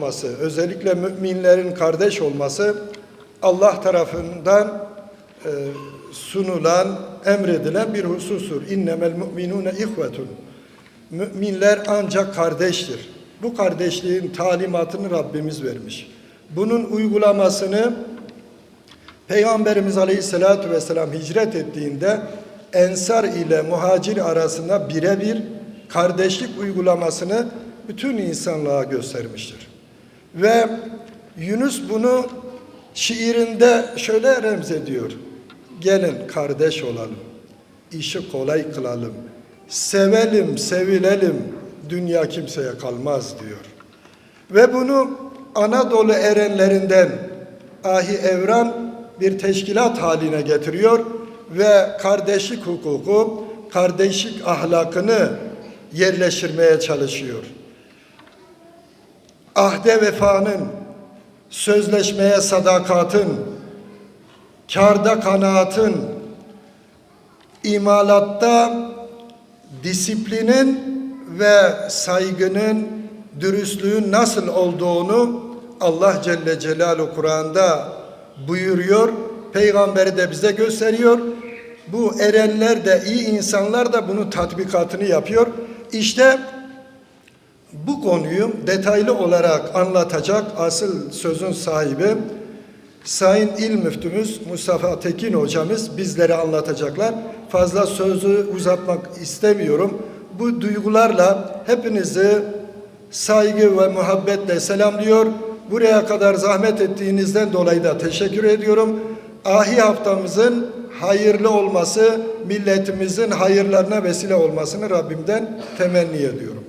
olması, özellikle müminlerin kardeş olması Allah tarafından e, sunulan, emredilen bir husustur. İnnemel mu'minune ihvetun. Müminler ancak kardeştir. Bu kardeşliğin talimatını Rabbimiz vermiş. Bunun uygulamasını Peygamberimiz Aleyhisselatü Vesselam hicret ettiğinde Ensar ile muhacir arasında birebir kardeşlik uygulamasını bütün insanlığa göstermiştir. Ve Yunus bunu şiirinde şöyle remzediyor. Gelin kardeş olalım, işi kolay kılalım, sevelim, sevilelim, dünya kimseye kalmaz diyor. Ve bunu Anadolu erenlerinden Ahi Evran bir teşkilat haline getiriyor ve kardeşlik hukuku, kardeşlik ahlakını yerleştirmeye çalışıyor. Ahde vefanın, sözleşmeye sadakatın, karda kanaatın, imalatta disiplinin ve saygının, dürüstlüğün nasıl olduğunu Allah Celle Celaluhu Kur'an'da buyuruyor. Peygamberi de bize gösteriyor. Bu erenler de iyi insanlar da bunun tatbikatını yapıyor. İşte bu konuyu detaylı olarak anlatacak asıl sözün sahibi Sayın İl Müftümüz Mustafa Tekin hocamız bizlere anlatacaklar. Fazla sözü uzatmak istemiyorum. Bu duygularla hepinizi saygı ve muhabbetle selamlıyor. Buraya kadar zahmet ettiğinizden dolayı da teşekkür ediyorum. Ahi haftamızın hayırlı olması, milletimizin hayırlarına vesile olmasını Rabbimden temenni ediyorum.